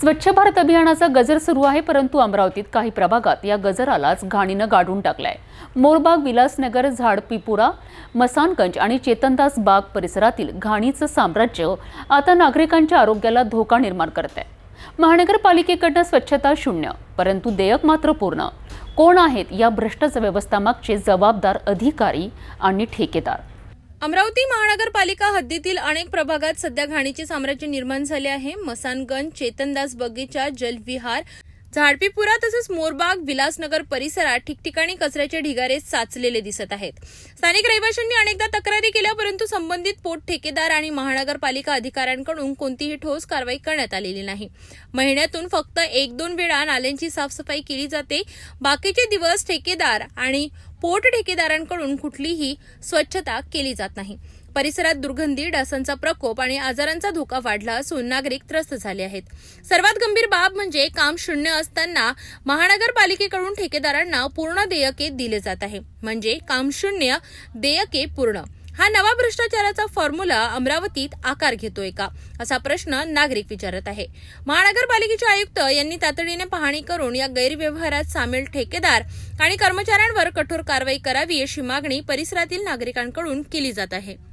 स्वच्छ भारत अभियानाचा गजर सुरू आहे परंतु अमरावतीत काही प्रभागात या गजरालाच घाणीनं गाडून टाकलाय. मोरबाग विलासनगर झाडपिपुरा मसानगंज आणि चेतनदास बाग परिसरातील घाणीचं साम्राज्य आता नागरिकांच्या आरोग्याला धोका निर्माण करत आहे महानगरपालिकेकडनं स्वच्छता शून्य परंतु देयक मात्र पूर्ण. कोण आहेत या भ्रष्ट व्यवस्थामागचे जबाबदार अधिकारी आणि ठेकेदार? अमरावती महानगरपालिका हद्दीतील अनेक प्रभागात सध्या घाणीचे साम्राज्य निर्माण झाले आहे. मसानगंज चेतनदास बगीचा जलविहार झाडपीपुरा तसेच मोरबाग विलासनगर परिसरात ठिकठिकाणी कचऱ्याचे ढिगारे साचलेले दिसत आहेत. स्थानिक रहिवाशांनी अनेकदा तक्रारी केल्या परंतु संबंधित पोट ठेकेदार आणि महानगरपालिका अधिकाऱ्यांकडून कोणतीही ठोस कारवाई करण्यात आलेली नाही. महिन्यातून फक्त एक दोन वेळा नाल्यांची साफसफाई केली जाते. बाकीचे दिवस ठेकेदार आणि पोट ठेकेदारांकडून कुठलीही स्वच्छता केली जात नाही. परिसरात दुर्गंधी डासांचा प्रकोप आणि आजारांचा धोका वाढला असून नागरिक त्रस्त झाले आहेत. सर्वात गंभीर बाब म्हणजे काम शून्य असताना महानगरपालिकेकडून ठेकेदारांना पूर्ण देयके दिले जात आहे. म्हणजे काम शून्य देयके पूर्ण. हा नवा भ्रष्टाचाराचा फॉर्म्युला अमरावतीत आकार घेतोय का? असा प्रश्न नागरिक विचारत आहे. महानगरपालिकेचे आयुक्त यांनी तातडीने पाहणी करून या गैरव्यवहारात सामील ठेकेदार आणि कर्मचाऱ्यांवर कठोर कारवाई करावी अशी मागणी परिसरातील नागरिकांकडून केली जात आहे.